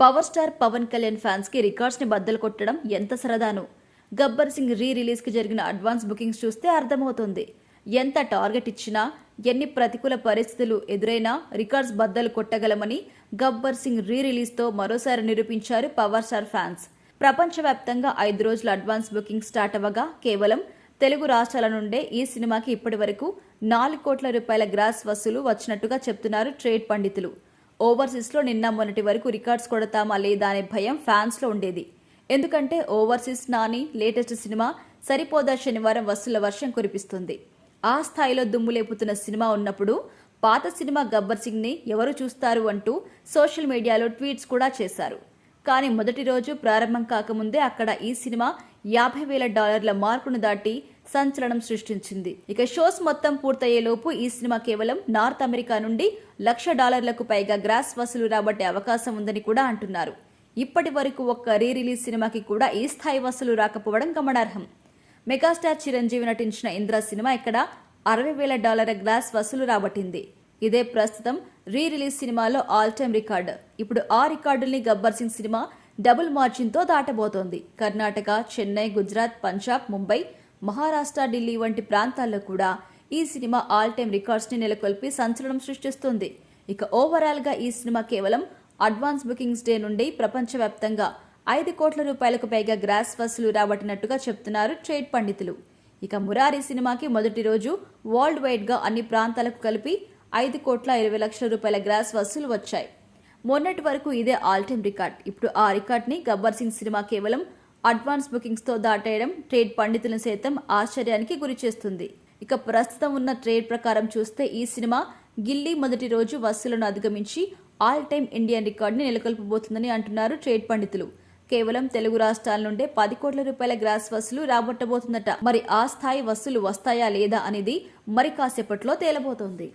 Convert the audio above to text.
Power star Pawan Kalyan ఫ్యాన్స్కి రికార్డ్స్ని బద్దలు కొట్టడం ఎంత సరదాను. గబ్బర్ సింగ్ రీ రిలీజ్కి జరిగిన అడ్వాన్స్ బుకింగ్స్ చూస్తే అర్థమవుతుంది. ఎంత టార్గెట్ ఇచ్చినా ఎన్ని ప్రతికూల పరిస్థితులు ఎదురైనా రికార్డ్స్ బద్దలు కొట్టగలమని గబ్బర్ సింగ్ రీ రిలీజ్తో మరోసారి నిరూపించారు పవర్ స్టార్ ఫ్యాన్స్. ప్రపంచవ్యాప్తంగా ఐదు రోజుల అడ్వాన్స్ బుకింగ్ స్టార్ట్ అవ్వగా కేవలం తెలుగు రాష్ట్రాల నుండే ఈ సినిమాకి ఇప్పటి వరకు నాలుగు కోట్ల రూపాయల గ్రాస్ వసూలు వచ్చినట్టుగా చెప్తున్నారు ట్రేడ్ పండితులు. ఓవర్సీస్లో నిన్న మొన్నటి వరకు రికార్డ్స్ కొడతామా లేదా అనే భయం ఫ్యాన్స్లో ఉండేది. ఎందుకంటే overseas Nani latest cinema Saripodhaa Sanivaaram వసూల వర్షం కురిపిస్తుంది. ఆ స్థాయిలో దుమ్ము లేపుతున్న సినిమా ఉన్నప్పుడు పాత సినిమా గబ్బర్ సింగ్ని ఎవరు చూస్తారు అంటూ సోషల్ మీడియాలో ట్వీట్స్ కూడా చేశారు. కానీ మొదటి రోజు ప్రారంభం కాకముందే అక్కడ ఈ సినిమా యాభై వేల డాలర్ల మార్కును దాటి సంచలనం సృష్టించింది. ఇక షోస్ మొత్తం పూర్తయ్యేలోపు ఈ సినిమా కేవలం నార్త్ అమెరికా నుండి లక్ష డాలర్లకు పైగా గ్రాస్ వసూలు రాబట్టే అవకాశం ఉందని కూడా అంటున్నారు. ఇప్పటి వరకు ఒక్క రీ రిలీజ్ సినిమాకి కూడా ఈ స్థాయి వసూలు రాకపోవడం గమనార్హం. మెగాస్టార్ చిరంజీవి నటించిన ఇంద్ర సినిమా ఇక్కడ అరవై వేల డాలర్ల గ్లాస్ వసూలు రాబట్టింది. ఇదే ప్రస్తుతం రీ రిలీజ్ సినిమాలో ఆల్ టైమ్ రికార్డు. ఇప్పుడు ఆ రికార్డుల్ని గబ్బర్ సింగ్ సినిమా డబుల్ మార్జిన్తో దాటబోతోంది. కర్ణాటక చెన్నై గుజరాత్ పంజాబ్ ముంబై మహారాష్ట్ర ఢిల్లీ వంటి ప్రాంతాల్లో కూడా ఈ సినిమా ఆల్ టైమ్ రికార్డ్స్ని నెలకొల్పి సంచలనం సృష్టిస్తుంది. ఇక ఓవరాల్గా ఈ సినిమా కేవలం అడ్వాన్స్ బుకింగ్స్ డే నుండి ప్రపంచవ్యాప్తంగా ఐదు కోట్ల రూపాయలకు పైగా గ్రాస్ వసూలు రాబట్టినట్టుగా చెప్తున్నారు ట్రేడ్ పండితులు. ఇక మురారి సినిమాకి మొదటి రోజు వరల్డ్ వైడ్గా అన్ని ప్రాంతాలకు కలిపి ఐదు కోట్ల ఇరవై లక్షల రూపాయల గ్రాస్ వసూలు వచ్చాయి. మొన్నటి వరకు ఇదే ఆల్ టైమ్ రికార్డ్. ఇప్పుడు ఆ రికార్డ్ని గబ్బర్ సింగ్ సినిమా కేవలం అడ్వాన్స్ బుకింగ్స్తో దాటేయడం ట్రేడ్ పండితులను సైతం ఆశ్చర్యానికి గురి చేస్తుంది ఇక ప్రస్తుతం ఉన్న ట్రేడ్ ప్రకారం చూస్తే ఈ సినిమా గిల్లీ మొదటి రోజు వసూలను అధిగమించి ఆల్ టైమ్ ఇండియన్ రికార్డుని నెలకొల్పబోతుందని అంటున్నారు ట్రేడ్ పండితులు. కేవలం తెలుగు రాష్ట్రాల నుండే పది కోట్ల రూపాయల గ్రాస్ వసూలు రాబట్టబోతుందట. మరి ఆ స్థాయి వసూలు వస్తాయా లేదా అనేది మరి కాసేపట్లో తేలబోతోంది.